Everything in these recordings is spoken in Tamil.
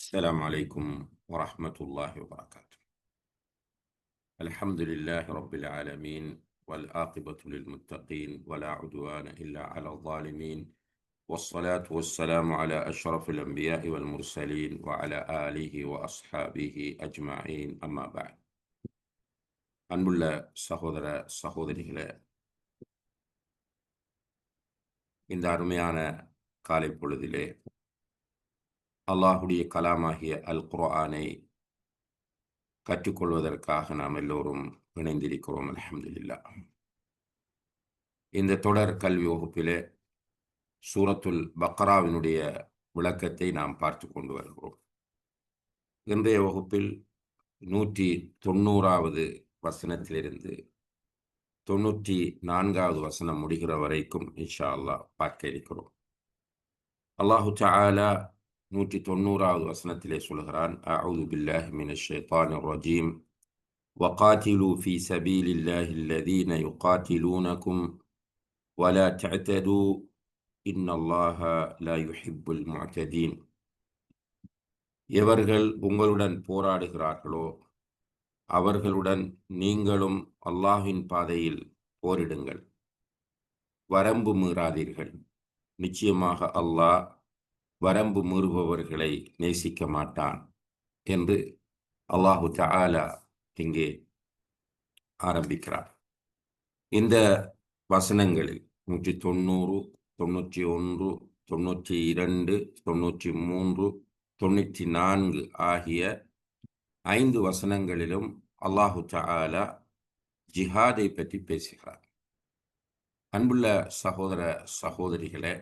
السلام عليكم ورحمة الله وبركاته الحمد لله رب العالمين والعاقبة للمتقين ولا عدوان إلا على الظالمين والصلاة والسلام على أشرف الأنبياء والمرسلين وعلى آله وأصحابه أجمعين أما بعد அன்புள்ள சகோதர சகோதரிகளே இந்த அருமையான காலை பொழுதிலே அல்லாஹுடைய கலாமாகிய அல் குர்ஆனை கற்றுக்கொள்வதற்காக நாம் எல்லோரும் இணைந்திருக்கிறோம் அலமதுல்லா இந்த தொடர் கல்வி வகுப்பிலே சூரத்துல் பக்ராவினுடைய விளக்கத்தை நாம் பார்த்து கொண்டு வருகிறோம். இன்றைய வகுப்பில் நூற்றி தொண்ணூறாவது வசனத்திலிருந்து தொண்ணூற்றி நான்காவது வசனம் முடிகிற வரைக்கும் இன்ஷா அல்லாஹ் பார்க்க இருக்கிறோம். الله تعالى نوتت النور وصلت إلى سلهران أعوذ بالله من الشيطان الرجيم. وقاتلوا في سبيل الله الذين يقاتلونكم ولا تعتدوا. إن الله لا يحب المعتدين. எவர்கள் உங்களுடன் போராடுகிறார்களோ? அவர்களுடன் நீங்களும் அல்லாஹின் பாதையில் போரிடுங்கள். வரம்பு மீறாதீர்கள். நிச்சயமாக அல்லாஹ் வரம்பு மீறுபவர்களை நேசிக்க மாட்டான் என்று அல்லாஹு தாலா இங்கே ஆரம்பிக்கிறார். இந்த வசனங்களில் நூற்றி தொண்ணூறு தொண்ணூற்றி ஒன்று தொண்ணூற்றி இரண்டு தொண்ணூற்றி மூன்று தொண்ணூற்றி நான்கு ஆகிய ஐந்து வசனங்களிலும் அல்லாஹு தாலா ஜிஹாதை பற்றி பேசுகிறார். அன்புள்ள சகோதர சகோதரிகளே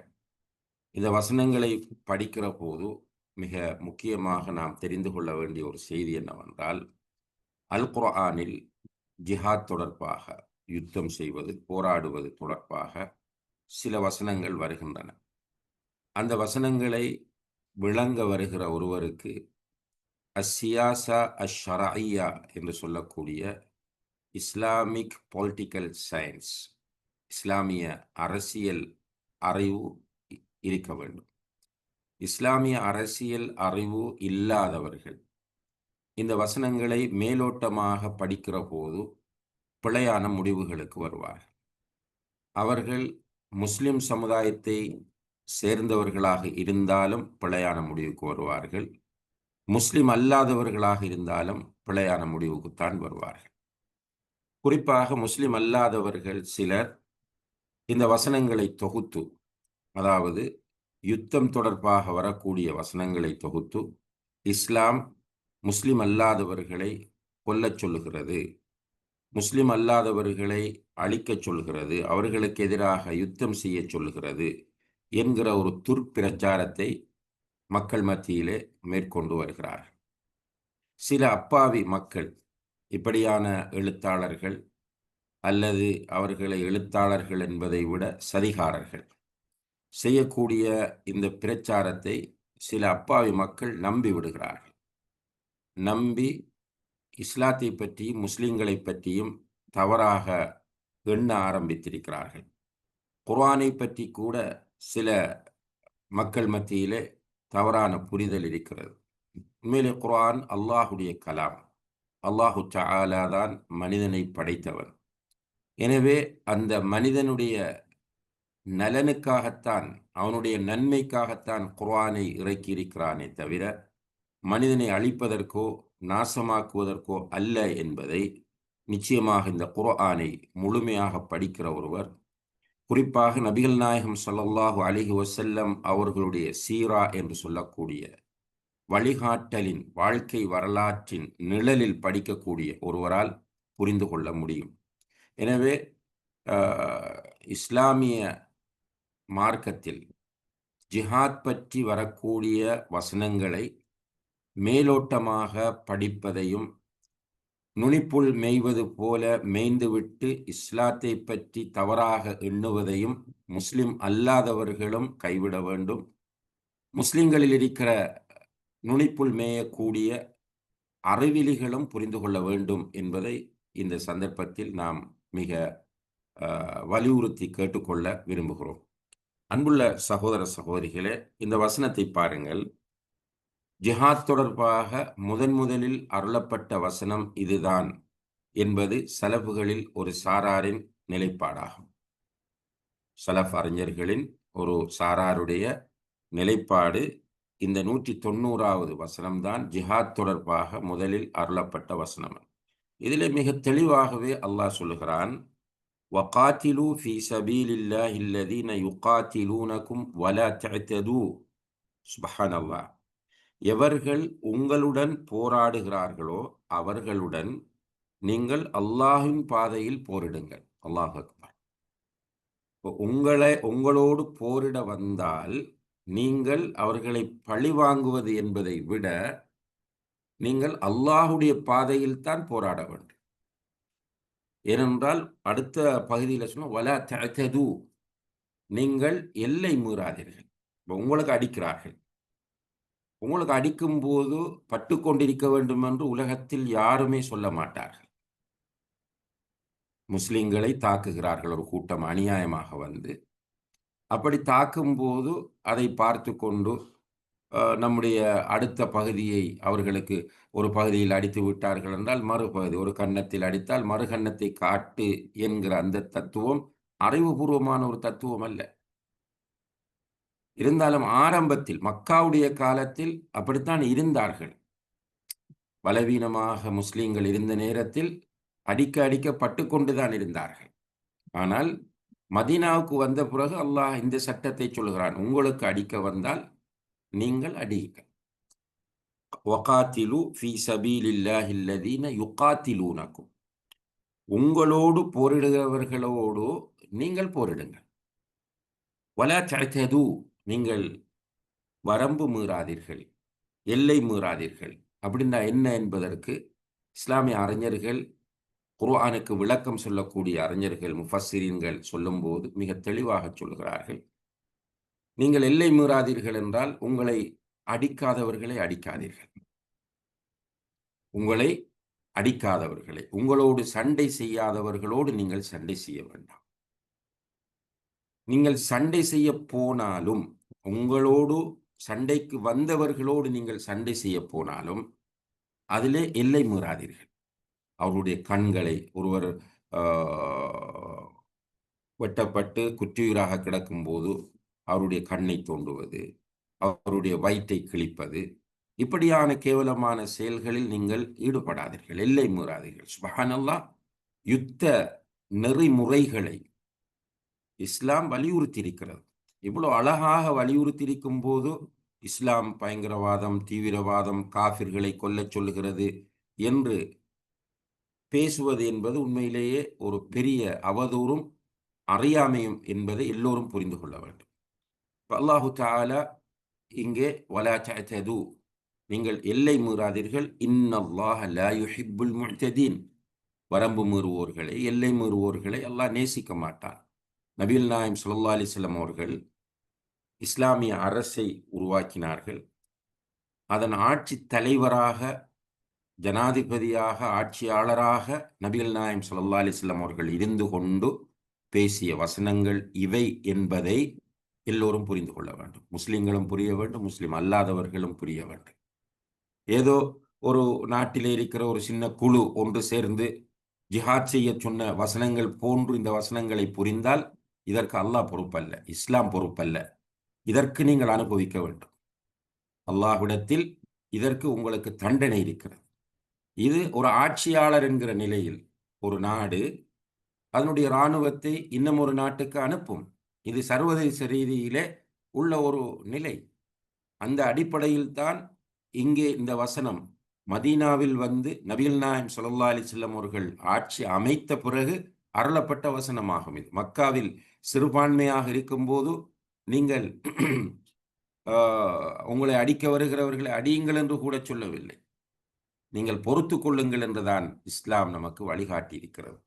இந்த வசனங்களை படிக்கிற போது மிக முக்கியமாக நாம் தெரிந்து கொள்ள வேண்டிய ஒரு செய்தி என்னவென்றால் அல் குர்ஆனில் ஜிஹாத் தொடர்பாக யுத்தம் செய்வது போராடுவது தொடர்பாக சில வசனங்கள் வருகின்றன. அந்த வசனங்களை விளங்க வருகிற ஒருவருக்கு அசியாசா அஷராயா என்று சொல்லக்கூடிய இஸ்லாமிக் பொலிட்டிக்கல் சயின்ஸ் இஸ்லாமிய அரசியல் அறிவு இருக்க வேண்டும். இஸ்லாமிய அரசியல் அறிவு இல்லாதவர்கள் இந்த வசனங்களை மேலோட்டமாக படிக்கிற போது பிழையான முடிவுகளுக்கு வருவார்கள். அவர்கள் முஸ்லிம் சமுதாயத்தை சேர்ந்தவர்களாக இருந்தாலும் பிழையான முடிவுக்கு வருவார்கள். முஸ்லிம் அல்லாதவர்களாக இருந்தாலும் பிழையான முடிவுக்குத்தான் வருவார்கள். குறிப்பாக முஸ்லிம் அல்லாதவர்கள் சிலர் இந்த வசனங்களை தொகுத்து அதாவது யுத்தம் தொடர்பாக வரக்கூடிய வசனங்களை தொகுத்து இஸ்லாம் முஸ்லிம் அல்லாதவர்களை கொல்லச் சொல்லுகிறது. முஸ்லிம் அல்லாதவர்களை அழிக்கச் சொல்கிறது அவர்களுக்கு எதிராக யுத்தம் செய்ய சொல்லுகிறது என்கிற ஒரு துர்ப்பிரச்சாரத்தை மக்கள் மத்தியிலே மேற்கொண்டு வருகிறார் சில அப்பாவி மக்கள் இப்படியான எழுத்தாளர்கள் அல்லது அவர்களை எழுத்தாளர்கள் என்பதை விட சதிகாரர்கள் செய்யக்கூடிய இந்த பிரச்சாரத்தை சில அப்பாவி மக்கள் நம்பி விடுகிறார்கள். நம்பி இஸ்லாத்தை பற்றியும் முஸ்லிம்களை பற்றியும் தவறாக எண்ண ஆரம்பித்திருக்கிறார்கள். குர்ஆனை பற்றி கூட சில மக்கள் மத்தியிலே தவறான புரிதல் இருக்கிறது. உண்மையிலே குர்ஆன் அல்லாஹுடைய கலாம். அல்லாஹு தான் மனிதனை படைத்தவன். எனவே அந்த மனிதனுடைய நலனுக்காகத்தான் அவனுடைய நன்மைக்காகத்தான் குர்ஆனை இறக்கியிருக்கிறானே தவிர மனிதனை அழிப்பதற்கோ நாசமாக்குவதற்கோ அல்ல என்பதை நிச்சயமாக இந்த குர்ஆனை முழுமையாக படிக்கிற ஒருவர் குறிப்பாக நபிகள் நாயகம் சொல்லல்லாஹு அலிஹி வசல்லம் அவர்களுடைய சீரா என்று சொல்லக்கூடிய வழிகாட்டலின் வாழ்க்கை வரலாற்றின் நிழலில் படிக்கக்கூடிய ஒருவரால் புரிந்து கொள்ள முடியும். எனவே இஸ்லாமிய மார்க்கத்தில் ஜிஹாத் பற்றி வரக்கூடிய வசனங்களை மேலோட்டமாக படிப்பதையும் நுனிப்புள் மேய்வது போல மேய்ந்துவிட்டு இஸ்லாத்தை பற்றி தவறாக எண்ணுவதையும் முஸ்லிம் அல்லாதவர்களும் கைவிட வேண்டும். முஸ்லிம்களில் இருக்கிற நுனிப்புள் மேயக்கூடிய அறிவிலிகளும் புரிந்து கொள்ள வேண்டும் என்பதை இந்த சந்தர்ப்பத்தில் நாம் மிக வலியுறுத்தி கேட்டுக்கொள்ள விரும்புகிறோம். அன்புள்ள சகோதர சகோதரிகளே இந்த வசனத்தை பாருங்கள். ஜிஹாத் தொடர்பாக முதன் முதலில் அருளப்பட்ட வசனம் இதுதான் என்பது சலபுகளில் ஒரு சாராரின் நிலைப்பாடாகும். சலஃப் அறிஞர்களின் ஒரு சாராருடைய நிலைப்பாடு இந்த நூற்றி தொண்ணூறாவது வசனம்தான் ஜிஹாத் தொடர்பாக முதலில் அருளப்பட்ட வசனம். இதிலே மிக தெளிவாகவே அல்லாஹ் சொல்லுகிறான் وقاتلوا في سبيل الله الذين يقاتلونكم ولا تعتدوا. سبحان الله எவர்கள் உங்களுடன் போராடுகிறார்களோ அவர்களுடன் நீங்கள் அல்லாஹின் பாதையில் போரிடுங்கள். அல்லாஹ் அக்பர். உங்களை உங்களோடு போரிட வந்தால் நீங்கள் அவர்களை பழி வாங்குவது என்பதை விட நீங்கள் அல்லாஹுடைய பாதையில் தான் போராட வேண்டும். ஏனென்றால் அடுத்த பகுதியில் சொன்ன வல தது நீங்கள் எல்லை மீறாதீர்கள். உங்களுக்கு அடிக்கிறார்கள். உங்களுக்கு அடிக்கும் போது பட்டு கொண்டிருக்க வேண்டும் என்று உலகத்தில் யாருமே சொல்ல மாட்டார்கள். முஸ்லிம்களை தாக்குகிறார்கள் ஒரு கூட்டம் அநியாயமாக வந்து. அப்படி தாக்கும்போது அதை பார்த்து கொண்டு நம்முடைய அடுத்த பகுதியை அவர்களுக்கு ஒரு பகுதியில் அடித்து விட்டார்கள் என்றால் மறுபகுதி ஒரு கன்னத்தில் அடித்தால் மறு கன்னத்தை காட்டு என்கிற அந்த தத்துவம் அறிவுபூர்வமான ஒரு தத்துவம் அல்ல. இருந்தாலும் ஆரம்பத்தில் மக்காவுடைய காலத்தில் அப்படித்தான் இருந்தார்கள். பலவீனமாக முஸ்லீம்கள் இருந்த நேரத்தில் அடிக்க அடிக்க பட்டு கொண்டுதான் இருந்தார்கள். ஆனால் மதீனாவுக்கு வந்த பிறகு அல்லாஹ் இந்த சட்டத்தை சொல்கிறான் உங்களுக்கு அடிக்க வந்தால் நீங்கள் அடியுங்கள். வகாத்திலு ஃபி சபீலில்லாஹில்லதீன யுகாத்திலூனக்கும். உங்களோடு போரிடுகிறவர்களோடு நீங்கள் போரிடுங்கள். வலா தது நீங்கள் வரம்பு மீறாதீர்கள் எல்லை மீறாதீர்கள். அப்படின்னா என்ன என்பதற்கு இஸ்லாமிய அறிஞர்கள் குர்ஆனுக்கு விளக்கம் சொல்லக்கூடிய அறிஞர்கள் முஃபஸ்ஸிரீன்கள் சொல்லும்போது மிக தெளிவாக சொல்கிறார்கள். நீங்கள் எல்லை மீறாதீர்கள் என்றால் உங்களை அடிக்காதவர்களை அடிக்காதீர்கள். உங்களை அடிக்காதவர்களை உங்களோடு சண்டை செய்யாதவர்களோடு நீங்கள் சண்டை செய்ய வேண்டாம். நீங்கள் சண்டை செய்ய போனாலும் உங்களோடு சண்டைக்கு வந்தவர்களோடு நீங்கள் சண்டை செய்ய போனாலும் அதிலே எல்லை மீறாதீர்கள். அவருடைய கண்களை ஒருவர் வெட்டப்பட்டு குற்றியுராக கிடக்கும்போது அவருடைய கண்ணை தோண்டுவது அவருடைய வயிற்றை கிழிப்பது. இப்படியான கேவலமான செயல்களில் நீங்கள் ஈடுபடாதீர்கள் எல்லை மீறாதீர்கள். சுபஹானல்லா யுத்த நெறிமுறைகளை இஸ்லாம் வலியுறுத்தி இருக்கிறது இவ்வளோ அழகாக வலியுறுத்தி இருக்கும் போது இஸ்லாம் பயங்கரவாதம் தீவிரவாதம் காஃபிர்களை கொல்லச் சொல்லுகிறது என்று பேசுவது என்பது உண்மையிலேயே ஒரு பெரிய அவதூறும் அறியாமையும் என்பதை எல்லோரும் புரிந்து கொள்ள வேண்டும். அல்லாஹு தாலா இங்கே வலா தது நீங்கள் எல்லை மீறாதீர்கள். இன்னல்லாஹ் லா யுஹிப்புல் வரம்பு மீறுவோர்களை எல்லை மீறுவோர்களை அல்லாஹ் நேசிக்க மாட்டான். நபீல் நாயம் சுல்லா அலிஸ்லாம் அவர்கள் இஸ்லாமிய அரசை உருவாக்கினார்கள். அதன் ஆட்சி தலைவராக ஜனாதிபதியாக ஆட்சியாளராக நபிகள் நாயம் சுல்லா அலிஸ்லாம் அவர்கள் இருந்து கொண்டு பேசிய வசனங்கள் இவை என்பதை எல்லோரும் புரிந்து கொள்ள வேண்டும். முஸ்லிம்களும் புரிய வேண்டும் முஸ்லிம் அல்லாதவர்களும் புரிய வேண்டும். ஏதோ ஒரு நாட்டிலே இருக்கிற ஒரு சின்ன குழு ஒன்று சேர்ந்து ஜிஹாத் செய்ய சொன்ன வசனங்கள் போன்று இந்த வசனங்களை புரிந்தால் இதற்கு அல்லாஹ் பொறுப்பல்ல இஸ்லாம் பொறுப்பல்ல. இதற்கு நீங்கள் அனுபவிக்க வேண்டும். அல்லாஹ்விடத்தில் இதற்கு உங்களுக்கு தண்டனை இருக்கிறது. இது ஒரு ஆட்சியாளர் என்கிற நிலையில் ஒரு நாடு அதனுடைய இராணுவத்தை இன்னும் ஒரு நாட்டுக்கு அனுப்பும். இது சர்வதேச ரீதியிலே உள்ள ஒரு நிலை. அந்த அடிப்படையில் தான் இங்கே இந்த வசனம். மதீனாவில் வந்து நபிகள் நாயம் சுல்லா அலி செல்லம் அவர்கள் ஆட்சி அமைத்த பிறகு அருளப்பட்ட வசனமாகும் இது. மக்காவில் சிறுபான்மையாக இருக்கும்போது நீங்கள் உங்களை அடிக்க வருகிறவர்களை அடியுங்கள் என்று கூட சொல்லவில்லை. நீங்கள் பொறுத்து கொள்ளுங்கள் என்றுதான் இஸ்லாம் நமக்கு வழிகாட்டி இருக்கிறது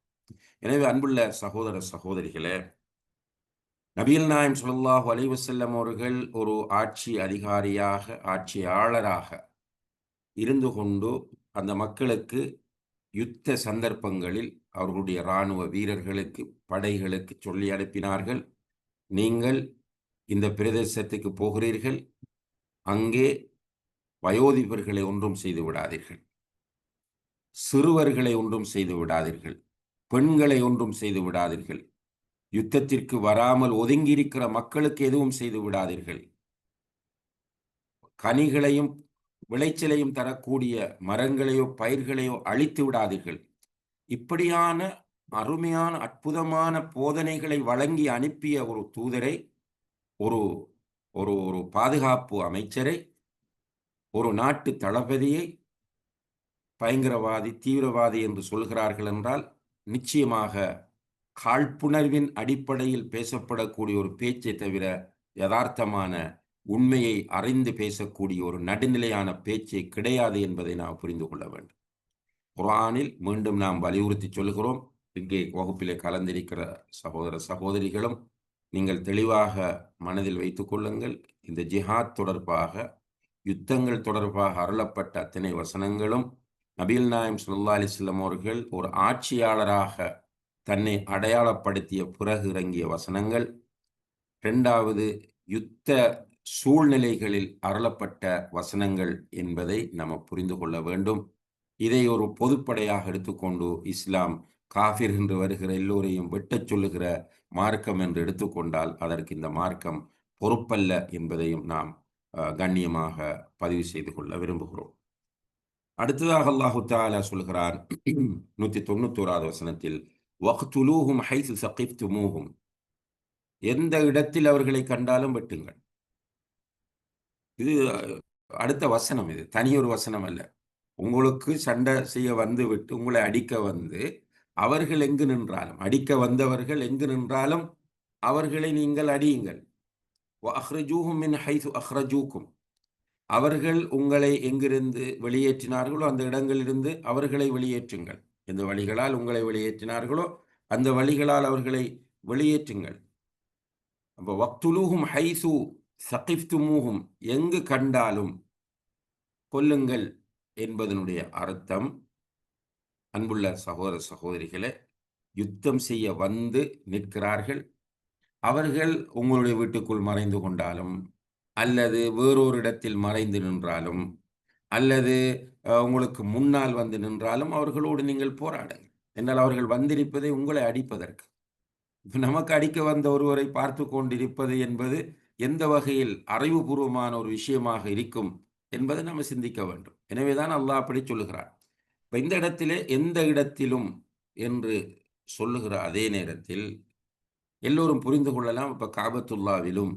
எனவே அன்புள்ள சகோதர சகோதரிகளே நபீல் நாயம் சுல்லாஹ் அலைவசல்லம் அவர்கள் ஒரு ஆட்சி அதிகாரியாக ஆட்சியாளராக இருந்து கொண்டு அந்த மக்களுக்கு யுத்த சந்தர்ப்பங்களில் அவர்களுடைய இராணுவ வீரர்களுக்கு படைகளுக்கு சொல்லி அனுப்பினார்கள். நீங்கள் இந்த பிரதேசத்துக்கு போகிறீர்கள். அங்கே வயோதிபர்களை ஒன்றும் செய்து விடாதீர்கள். சிறுவர்களை ஒன்றும் செய்து விடாதீர்கள். பெண்களை ஒன்றும் செய்து விடாதீர்கள். யுத்தத்திற்கு வராமல் ஒதுங்கியிருக்கிற மக்களுக்கு எதுவும் செய்து விடாதீர்கள். கனிகளையும் விளைச்சலையும் தரக்கூடிய மரங்களையோ பயிர்களையோ அழித்து விடாதீர்கள். இப்படியான அருமையான அற்புதமான போதனைகளை வழங்கி அனுப்பிய ஒரு தூதரை ஒரு ஒரு ஒரு பாதுகாப்பு அமைச்சரை ஒரு நாட்டு தளபதியை பயங்கரவாதி தீவிரவாதி என்று சொல்கிறார்கள் என்றால் நிச்சயமாக காழ்ப்புணர்வின் அடிப்படையில் பேசப்படக்கூடிய ஒரு பேச்சை தவிர யதார்த்தமான உண்மையை அறிந்து பேசக்கூடிய ஒரு நடுநிலையான பேச்சை கிடையாது என்பதை நாம் புரிந்து கொள்ள வேண்டும். குரானில் மீண்டும் நாம் வலியுறுத்தி சொல்கிறோம் இங்கே வகுப்பிலே கலந்திருக்கிற சகோதர சகோதரிகளும் நீங்கள் தெளிவாக மனதில் வைத்துக் கொள்ளுங்கள். இந்த ஜிஹாத் தொடர்பாக யுத்தங்கள் தொடர்பாக அருளப்பட்ட அத்தனை வசனங்களும் நபீல் நாயம் சுல்லா அலிஸ்லம் அவர்கள் ஒரு ஆட்சியாளராக தன்னை அடையாளப்படுத்திய பிறகு இறங்கிய வசனங்கள். இரண்டாவது யுத்த சூழ்நிலைகளில் அருளப்பட்ட வசனங்கள் என்பதை நம்ம புரிந்து கொள்ள வேண்டும். இதை ஒரு பொதுப்படையாக எடுத்துக்கொண்டு இஸ்லாம் காஃபிர் என்று வருகிற எல்லோரையும் வெட்டச் சொல்லுகிற மார்க்கம் என்று எடுத்துக்கொண்டால் அதற்கு இந்த மார்க்கம் பொறுப்பல்ல என்பதையும் நாம் கண்ணியமாக பதிவு செய்து கொள்ள விரும்புகிறோம். அடுத்ததாக அல்லாஹு தாலா சொல்கிறார் நூத்தி தொண்ணூத்தோராவது வசனத்தில் வக்துலூஹும் ஹைசு சகிப்துமூஹும் எந்த இடத்தில் அவர்களை கண்டாலும் வெட்டுங்கள். இது அடுத்த வசனம் இது. தனியொரு வசனம் அல்ல. உங்களுக்கு சண்டை செய்ய வந்து விட்டு உங்களை அடிக்க வந்து அவர்கள் எங்கு நின்றாலும் அடிக்க வந்தவர்கள் எங்கு நின்றாலும் அவர்களை நீங்கள் அடியுங்கள். மின் ஹைசு அஹ்ரஜூக்கும். அவர்கள் உங்களை எங்கிருந்து வெளியேற்றினார்களோ அந்த இடங்களிலிருந்து அவர்களை வெளியேற்றுங்கள். எந்த வழிகளால் உங்களை வெளியேற்றினார்களோ அந்த வழிகளால் அவர்களை வெளியேற்றுங்கள். அப்போ வக்துலூஹும் ஹைசு சகிஃப்துமூகும் எங்கு கண்டாலும் கொல்லுங்கள் என்பதனுடைய அர்த்தம். அன்புள்ள சகோதர சகோதரிகளை யுத்தம் செய்ய வந்து நிற்கிறார்கள். அவர்கள் உங்களுடைய வீட்டுக்குள் மறைந்து கொண்டாலும் அல்லது வேறொரு இடத்தில் மறைந்து நின்றாலும் அல்லது உங்களுக்கு முன்னால் வந்து நின்றாலும் அவர்களோடு நீங்கள் போராடுங்கள். என்றால் அவர்கள் வந்திருப்பதை உங்களை அடிப்பதற்கு. நமக்கு அடிக்க வந்த ஒருவரை பார்த்து கொண்டிருப்பது என்பது எந்த வகையில் அறிவுபூர்வமான ஒரு விஷயமாக இருக்கும் என்பதை நம்ம சிந்திக்க வேண்டும். எனவேதான் அல்லாஹ் அப்படி சொல்லுகிறார் இப்போ இந்த இடத்திலே எந்த இடத்திலும் என்று சொல்லுகிற அதே நேரத்தில் எல்லோரும் புரிந்து கொள்ளலாம். இப்போ காபத்துல்லாவிலும்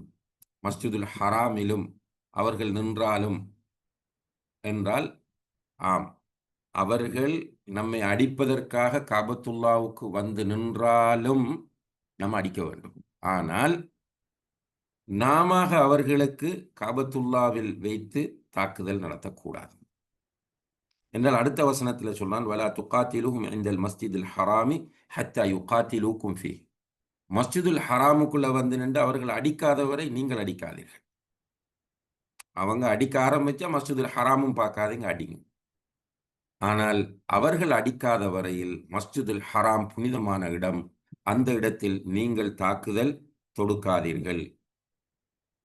மஸ்ஜிதுல் ஹராமிலும் அவர்கள் நின்றாலும் என்றால் ஆம். அவர்கள் நம்மை அடிப்பதற்காக காபத்துல்லாவுக்கு வந்து நின்றாலும் நம்ம அடிக்க வேண்டும். ஆனால் நாம அவர்களுக்கு காபத்துல்லாவில் வைத்து தாக்குதல் நடத்தக்கூடாது. என்றால் அடுத்த வசனத்தில் சொன்னால் வலா துக்காத்திலுக்கும் இந்த மஸ்ஜிதுல் ஹராமி ஹத்தா யுகாத்திலூக்கும் ஃபி மஸ்ஜிதுல் ஹராமுக்குள்ள வந்து நின்று அவர்கள் அடிக்காதவரை நீங்கள் அடிக்காதீர்கள். அவங்க அடிக்க ஆரம்பிச்சா மஸ்ஜிதுல் ஹராமும் பார்க்காதீங்க அடிங்க. ஆனால் அவர்கள் அடிக்காத வரையில் மஸ்ஜிதுல் ஹராம் புனிதமான இடம் அந்த இடத்தில் நீங்கள் தாக்குதல் தொடுக்காதீர்கள்.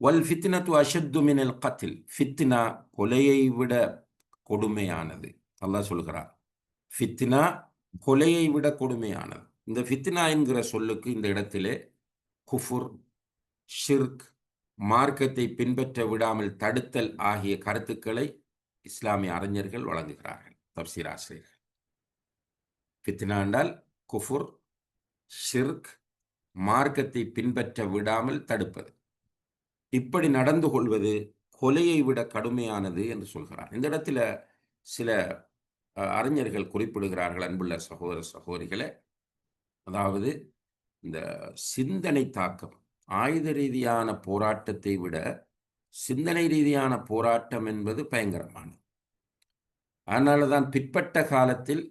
வல் ஃபித்னத்து அஷத்து மினல் கத்தில் ஃபித்னா கொலையை விட கொடுமையானது. அல்லாஹ் சொல்கிறார் ஃபித்னா கொலையை விட கொடுமையானது. இந்த ஃபித்னா என்கிற சொல்லுக்கு இந்த இடத்திலே குஃபுர் ஷிர்க் மார்க்கத்தை பின்பற்ற விடாமல் தடுத்தல் ஆகிய கருத்துக்களை இஸ்லாமிய அறிஞர்கள் வழங்குகிறார்கள் தப்சீர் ஆசிரியர்கள். ஃபித்னா என்றால் குஃபுர் ஷிர்க் மார்க்கத்தை பின்பற்ற விடாமல் தடுப்பது. இப்படி நடந்து கொள்வது கொலையை விட கடுமையானது என்று சொல்கிறார். இந்த இடத்துல சில அறிஞர்கள் குறிப்பிடுகிறார்கள் அன்புள்ள சகோதர சகோதரிகளை. அதாவது இந்த சிந்தனை தாக்கம் ஆயுத ரீதியான போராட்டத்தை விட சிந்தனை ரீதியான போராட்டம் என்பது பயங்கரமானது. அதனால தான் பிற்பட்ட காலத்தில்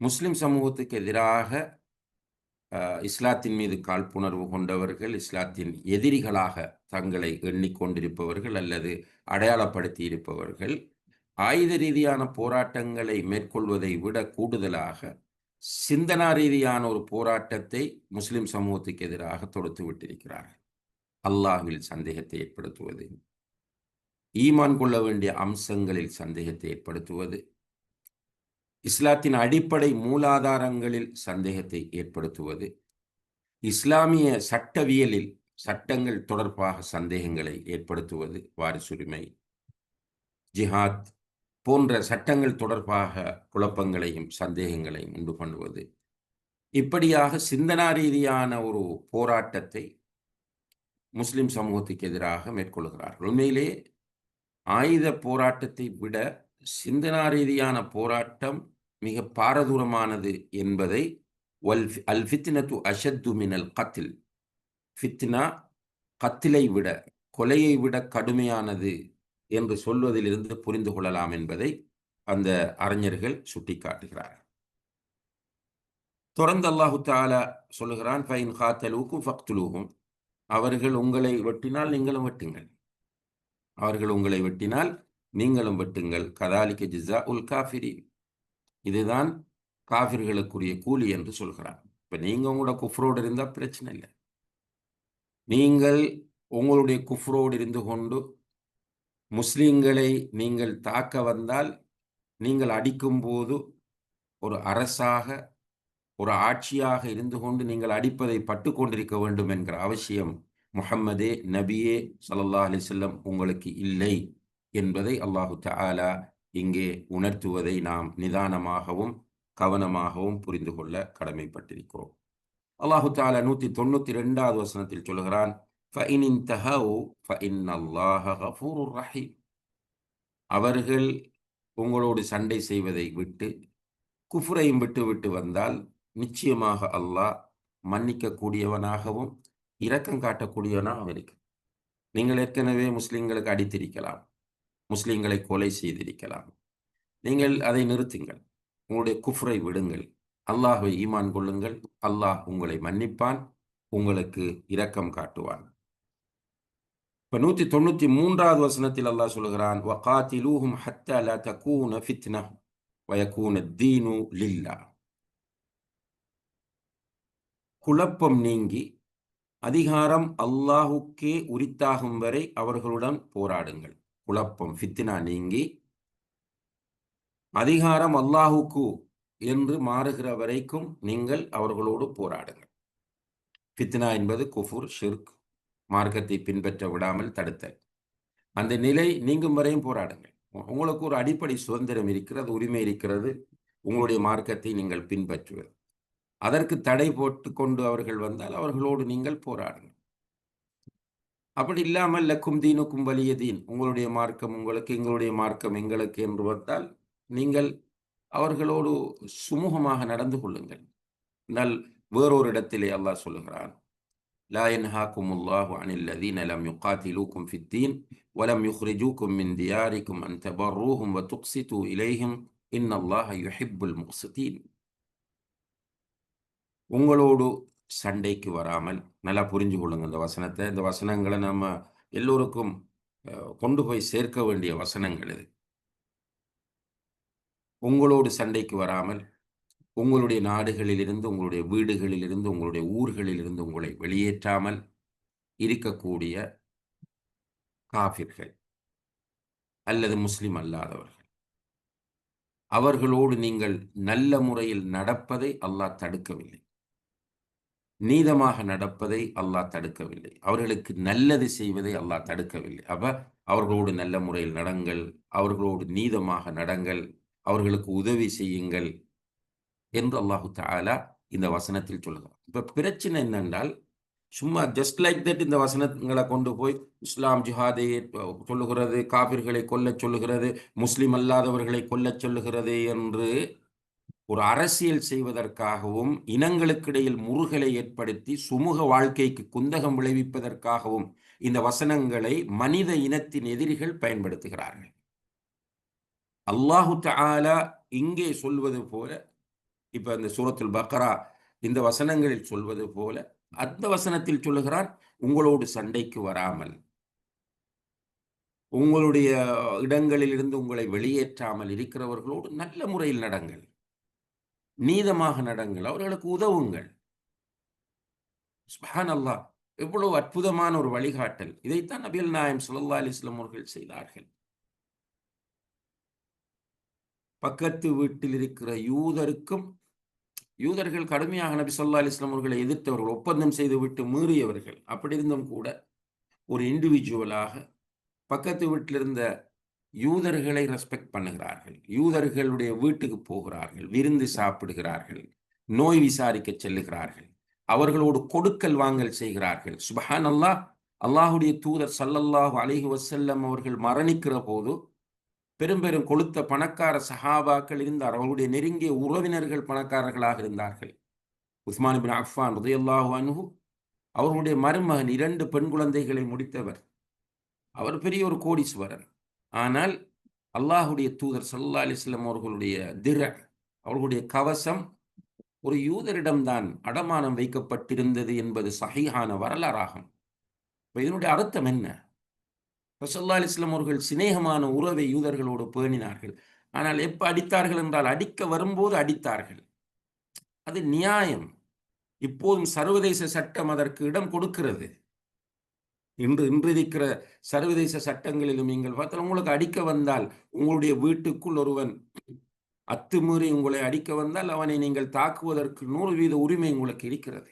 முஸ்லிம் சமூகத்துக்கு எதிராக இஸ்லாத்தின் மீது காழ்ப்புணர்வு கொண்டவர்கள் இஸ்லாத்தின் எதிரிகளாக தங்களை எண்ணிக்கொண்டிருப்பவர்கள் அல்லது அடையாளப்படுத்தி இருப்பவர்கள் ஆயுத ரீதியான போராட்டங்களை மேற்கொள்வதை விட கூடுதலாக சிந்தனா ரீதியான ஒரு போராட்டத்தை முஸ்லிம் சமூகத்துக்கு எதிராக தொடுத்து விட்டிருக்கிறார்கள். அல்லாஹில் சந்தேகத்தை ஏற்படுத்துவது ஈமான் கொள்ள வேண்டிய அம்சங்களில் சந்தேகத்தை ஏற்படுத்துவது இஸ்லாத்தின் அடிப்படை மூலாதாரங்களில் சந்தேகத்தை ஏற்படுத்துவது இஸ்லாமிய சட்டவியலில் சட்டங்கள் தொடர்பாக சந்தேகங்களை ஏற்படுத்துவது வாரிசுரிமை ஜிஹாத் போன்ற சட்டங்கள் தொடர்பாக குழப்பங்களையும் சந்தேகங்களையும் உண்டு பண்ணுவது. இப்படியாக சிந்தனா ரீதியான ஒரு போராட்டத்தை முஸ்லிம் சமூகத்துக்கு எதிராக மேற்கொள்கிறார்கள். உண்மையிலே ஆயுத போராட்டத்தை விட சிந்தனா ரீதியான போராட்டம் மிக பாரதூரமானது என்பதை வல் அல் ஃபித்னத்து அஷத்து மினல் கத்தில். ஃபித்னா கத்திலை விட கொலையை விட கடுமையானது என்று சொல்வதிலிருந்து புரிந்து கொள்ளலாம் என்பதை அந்த அறிஞர்கள் சுட்டிக்காட்டுகிறார் தொடர்ந்து அல்லாஹு தாலா சொல்லுகிறான் ஃபைன் காத்தலூக்கும் ஃபக்துலூகும் அவர்கள் உங்களை வெட்டினால் நீங்களும் வெட்டுங்கள். அவர்கள் உங்களை வெட்டினால் நீங்களும் வெட்டுங்கள். கதாலிக்க ஜிசா உல் காஃபிரி இதுதான் காஃபிர்களுக்குரிய கூலி என்று சொல்கிறான். இப்போ நீங்க உங்களோட குஃப்ரோடு இருந்தால் பிரச்சனை இல்லை. நீங்கள் உங்களுடைய குஃப்ரோடு இருந்து கொண்டு முஸ்லீம்களை நீங்கள் தாக்க வந்தால் நீங்கள் அடிக்கும்போது ஒரு அரசாக ஒரு ஆட்சியாக இருந்து கொண்டு நீங்கள் அடிப்பதை பட்டு கொண்டிருக்க வேண்டும் என்கிற அவசியம் முஹம்மதே நபியே சல்லா அலிசல்லம் உங்களுக்கு இல்லை என்பதை அல்லாஹு தாலா இங்கே உணர்த்துவதை நாம் நிதானமாகவும் கவனமாகவும் புரிந்து கொள்ள கடமைப்பட்டிருக்கிறோம். அல்லாஹு தாலா நூற்றி தொண்ணூற்றி ரெண்டாவது வசனத்தில் சொல்கிறான் ஃபஇன் இன்தஹவு ஃபஇன் அல்லாஹ கஃபூர் ரஹீம் அவர்கள் உங்களோடு சண்டை செய்வதை விட்டு குஃபுரையும் விட்டு விட்டு வந்தால் நிச்சயமாக அல்லாஹ் மன்னிக்கக்கூடியவனாகவும் இரக்கம் காட்டக்கூடியவனாக இருக்கு நீங்கள் ஏற்கனவே முஸ்லீம்களுக்கு அடித்திருக்கலாம். முஸ்லீம்களை கொலை செய்திருக்கலாம். நீங்கள் அதை நிறுத்துங்கள். உங்களுடைய குஃப்ரை விடுங்கள். அல்லாஹை ஈமான் கொள்ளுங்கள். அல்லாஹ் உங்களை மன்னிப்பான். உங்களுக்கு இரக்கம் காட்டுவான். இப்ப நூத்தி தொண்ணூத்தி மூன்றாவது வசனத்தில் அல்லாஹ் சொல்கிறான் வகாத்திலூஹும் ஹத்தா லா தகூன ஃபித்னா வயக்கூன தீனு லில்லா. குழப்பம் நீங்கி அதிகாரம் அல்லாஹுக்கே உரித்தாகும் வரை அவர்களுடன் போராடுங்கள். குழப்பம் ஃபித்னா நீங்கி அதிகாரம் அல்லாஹுக்கு என்று மாறுகிற வரைக்கும் நீங்கள் அவர்களோடு போராடுங்கள். ஃபித்னா என்பது குஃபுர் ஷிர்க் மார்க்கத்தை பின்பற்ற விடாமல் தடுத்தல். அந்த நிலை நீங்கும் வரையும் போராடுங்கள். உங்களுக்கு ஒரு அடிப்படை சுதந்திரம் இருக்கிறது உரிமை இருக்கிறது. உங்களுடைய மார்க்கத்தை நீங்கள் பின்பற்றுவது அதற்கு தடை போட்டு கொண்டு அவர்கள் வந்தால் அவர்களோடு நீங்கள் போராடுங்கள். அப்படி இல்லாமல் லக்கும் தீனுக்கும் வலிய தீன். உங்களுடைய மார்க்கம் உங்களுக்கு எங்களுடைய மார்க்கம் எங்களுக்கு என்று வந்தால் நீங்கள் அவர்களோடு சுமூகமாக நடந்து கொள்ளுங்கள். நல் வேறொரு இடத்திலே அல்லாஹ் சொல்லுகிறான். لا ينهاكم الله عن الذين لم يقاتلوكم في الدين ولم يخرجوكم من دياركم أن تبروهم وتقسطوا إليهم إن الله يحب المقسطين உங்களோடு சண்டைக்கு வராமல் நல்லா புரிஞ்சு கொள்ளுங்க இந்த வசனத்தை இந்த வசனங்களை நம்ம எல்லோருக்கும் கொண்டு போய் சேர்க்க வேண்டிய வசனங்கள் இது உங்களோடு சண்டைக்கு வராமல் உங்களுடைய நாடுகளிலிருந்து உங்களுடைய வீடுகளிலிருந்து உங்களுடைய ஊர்களிலிருந்து உங்களை வெளியேற்றாமல் இருக்கக்கூடிய காபிர்கள் அல்லது முஸ்லிம் அல்லாதவர்கள். அவர்களோடு நீங்கள் நல்ல முறையில் நடப்பதை அல்லாஹ் தடுக்கவில்லை. நீதமாக நடப்பதை அல்லாஹ் தடுக்கவில்லை. அவர்களுக்கு நல்லது செய்வதை அல்லாஹ் தடுக்கவில்லை. அப்ப அவர்களோடு நல்ல முறையில் நடங்கள் அவர்களோடு நீதமாக நடங்கள் அவர்களுக்கு உதவி செய்யுங்கள் என்று அல்லாஹு தாலா இந்த வசனத்தில் சொல்கிறார் இப்ப பிரச்சனை என்னென்றால் சும்மா ஜஸ்ட் லைக் தட் இந்த வசனங்களை கொண்டு போய் இஸ்லாம் ஜிஹாதை சொல்லுகிறது காபிர்களை கொல்லச் சொல்லுகிறது முஸ்லிம் அல்லாதவர்களை கொல்லச் சொல்லுகிறது என்று ஒரு அரசியல் செய்வதற்காகவும் இனங்களுக்கிடையில் முருகலை ஏற்படுத்தி சுமூக வாழ்க்கைக்கு குந்தகம் விளைவிப்பதற்காகவும் இந்த வசனங்களை மனித இனத்தின் எதிரிகள் பயன்படுத்துகிறார்கள். அல்லாஹு தாலா இங்கே சொல்வது போல இப்ப இந்த சூரத்துல் பக்ரா இந்த வசனங்களில் சொல்வது போல அந்த வசனத்தில் சொல்லுகிறார் உங்களோடு சண்டைக்கு வராமல். உங்களுடைய இடங்களில் இருந்து உங்களை வெளியேற்றாமல் இருக்கிறவர்களோடு நல்ல முறையில் நடங்கள். நீதமாக நடங்கள். அவர்களுக்கு உதவுங்கள். அல்லாஹ் எவ்வளவு அற்புதமான ஒரு வழிகாட்டல். இதைத்தான் நபியல் நாயம் சுல்லா அலிஸ்லாம் அவர்கள் செய்தார்கள். பக்கத்து வீட்டில் இருக்கிற யூதருக்கும் யூதர்கள் கடுமையாக நபி சொல்லா அலிஸ்லாம் அவர்களை எதிர்த்தவர்கள் ஒப்பந்தம் செய்து விட்டு மீறியவர்கள். அப்படி இருந்தும் கூட ஒரு இண்டிவிஜுவலாக பக்கத்து வீட்டில் இருந்த யூதர்களை ரெஸ்பெக்ட் பண்ணுகிறார்கள். யூதர்களுடைய வீட்டுக்கு போகிறார்கள் விருந்து சாப்பிடுகிறார்கள் நோய் விசாரிக்க செல்லுகிறார்கள். அவர்களோடு கொடுக்கல் வாங்கல் செய்கிறார்கள். சுபஹான் அல்லாஹ் அல்லாஹுடைய தூதர் சல்லல்லாஹு அலிஹி வசல்லம் அவர்கள் மரணிக்கிற போது பெரும் பெரும் கொளுத்த பணக்கார சஹாபாக்கள் இருந்தார். அவர்களுடைய நெருங்கிய உறவினர்கள் பணக்காரர்களாக இருந்தார்கள். உஸ்மான் பின் அஃபான் உதயல்லாஹு அனுகு அவர்களுடைய மருமகன் இரண்டு பெண் குழந்தைகளை முடித்தவர். அவர் பெரிய ஒரு கோடீஸ்வரன் ஆனால் அல்லாஹுடைய தூதர் சல்லா அலிஸ்லாம் அவர்களுடைய திர அவர்களுடைய கவசம் ஒரு யூதரிடம்தான் அடமானம் வைக்கப்பட்டிருந்தது என்பது சஹீஹான வரலாறாகும். இதனுடைய அர்த்தம் என்ன? ரசல்லா அலிஸ்லாம் அவர்கள் சிநேகமான உறவை யூதர்களோடு பேணினார்கள். ஆனால் எப்போ அடித்தார்கள் என்றால் அடிக்க வரும்போது அடித்தார்கள். அது நியாயம். இப்போதும் சர்வதேச சட்டம் அதற்கு இடம் கொடுக்கிறது. இன்று இன்றிருக்கிற சர்வதேச சட்டங்களிலும் நீங்கள் பார்த்தால் உங்களுக்கு அடிக்க வந்தால் உங்களுடைய வீட்டுக்குள் ஒருவன் அத்துமீறி உங்களை அடிக்க வந்தால் அவனை நீங்கள் தாக்குவதற்கு நூறு வீத உரிமை உங்களுக்கு இருக்கிறது.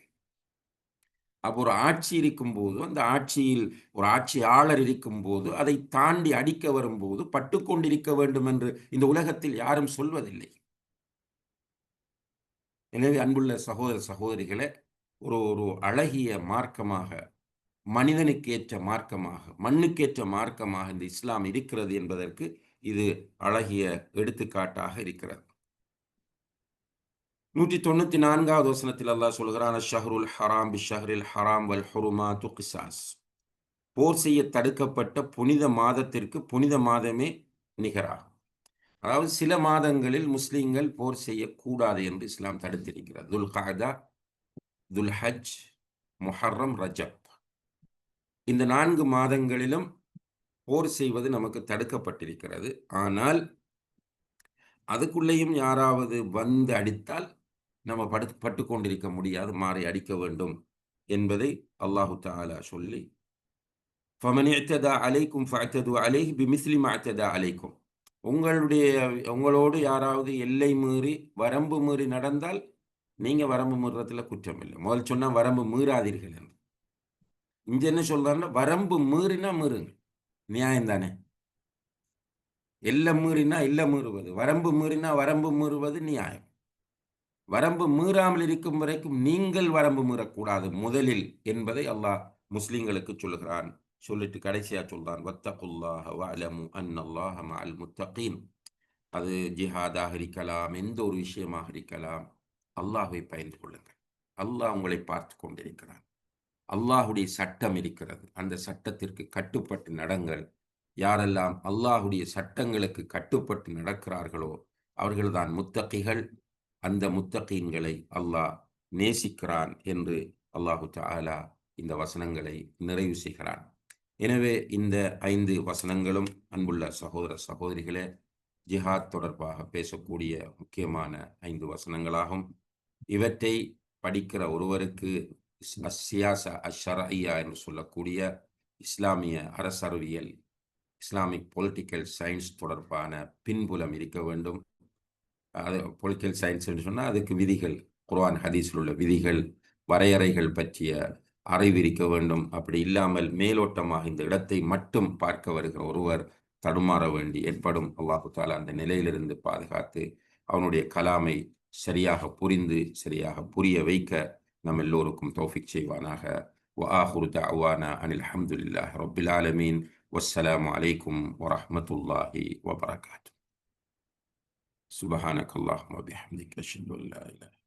அப்போ ஒரு ஆட்சி இருக்கும்போது அந்த ஆட்சியில் ஒரு ஆட்சியாளர் இருக்கும்போது அதை தாண்டி அடிக்க வரும்போது பட்டுக்கொண்டிருக்க வேண்டும் என்று இந்த உலகத்தில் யாரும் சொல்வதில்லை. எனவே அன்புள்ள சகோதர சகோதரிகளை ஒரு ஒரு அழகிய மார்க்கமாக மனிதனுக்கு ஏற்ற மார்க்கமாக மண்ணுக்கேற்ற மார்க்கமாக இந்த இஸ்லாம் இருக்கிறது என்பதற்கு இது அழகிய எடுத்துக்காட்டாக இருக்கிறது. நூற்றி தொண்ணூற்றி நான்காவது வசனத்தில் அல்லாஹ் சொல்கிறான் ஷஹருல் ஹராம் பி ஷஹரில் ஹராம் வல் ஹுருமா துகிசாஸ் போர் செய்ய தடுக்கப்பட்ட புனித மாதத்திற்கு புனித மாதமே நிகராகும். அதாவது சில மாதங்களில் முஸ்லீம்கள் போர் செய்யக்கூடாது என்று இஸ்லாம் தடுத்திருக்கிறார் துல் காதா துல் ஹஜ் முஹர்ரம் ரஜப். இந்த நான்கு மாதங்களிலும் போர் செய்வது நமக்கு தடுக்கப்பட்டிருக்கிறது. ஆனால் அதுக்குள்ளேயும் யாராவது வந்து அடித்தால் நம்ம படு பட்டு கொண்டிருக்க முடியாது மாறி அடிக்க வேண்டும் என்பதை அல்லாஹு தாலா சொல்லி அலைக்கும் அலை பிமிஸ்லிம் அலைக்கும். உங்களுடைய உங்களோடு யாராவது எல்லை மீறி வரம்பு மீறி நடந்தால் நீங்க வரம்பு மீறத்தில் குற்றம் இல்லை முதல் சொன்னா வரம்பு மீறாதீர்கள் என்று. இங்கே என்ன சொல்றாருன்னா வரம்பு மீறினா மீறுங்க. நியாயம் தானே? எல்லை மீறினா இல்லை மீறுவது வரம்பு மீறினா வரம்பு மீறுவது நியாயம். வரம்பு மீறாமல் இருக்கும் வரைக்கும் நீங்கள் வரம்பு மீறக்கூடாது முதலில் என்பதை அல்லாஹ் முஸ்லிம்களுக்கு சொல்லுகிறான். சொல்லிட்டு கடைசியா சொல்றான் வத்தகுல்லாஹ வஅலமு அன்னல்லாஹ அல் முத்தகீன். அது ஜிஹாதாக இருக்கலாம் எந்த ஒரு விஷயமாக இருக்கலாம். அல்லாஹை பயந்து கொள்ளுங்கள். அல்லாஹ் உங்களை பார்த்து கொண்டிருக்கிறான். அல்லாஹுடைய சட்டம் இருக்கிறது. அந்த சட்டத்திற்கு கட்டுப்பட்டு நடங்கள். யாரெல்லாம் அல்லாஹுடைய சட்டங்களுக்கு கட்டுப்பட்டு நடக்கிறார்களோ அவர்கள்தான் முத்தகைகள். அந்த முத்தகீன்களை அல்லாஹ் நேசிக்கிறான் என்று அல்லாஹு தாலா இந்த வசனங்களை நிறைவு செய்கிறான். எனவே இந்த ஐந்து வசனங்களும் அன்புள்ள சகோதர சகோதரிகளே ஜிஹாத் தொடர்பாக பேசக்கூடிய முக்கியமான ஐந்து வசனங்களாகும். இவற்றை படிக்கிற ஒருவருக்கு சியாச அஷரையா என்று சொல்லக்கூடிய இஸ்லாமிய அரசறிவியல் இஸ்லாமிக் பொலிட்டிக்கல் சயின்ஸ் தொடர்பான பின்புலம் இருக்க வேண்டும். அது பொலிட்டிக்கல் சயின்ஸ் என்று சொன்னால் அதுக்கு விதிகள் குர்ஆன் ஹதீஸில் உள்ள விதிகள் வரையறைகள் பற்றிய அறிவிருக்க வேண்டும் அப்படி இல்லாமல் மேலோட்டமாக இந்த இடத்தை மட்டும் பார்க்க வருகிற ஒருவர் தடுமாற வேண்டி ஏற்படும் அல்லாஹு தாலா அந்த நிலையிலிருந்து பாதுகாத்து அவனுடைய கலாமை சரியாக புரிந்து சரியாக புரிய வைக்க நம் எல்லோருக்கும் தௌஃபிக் செய்வானாக وآخر دعوانا أن الحمد لله رب العالمين والسلام عليكم ورحمة الله وبركاته سبحانك اللهم وبحمدك أشهد أن لا إله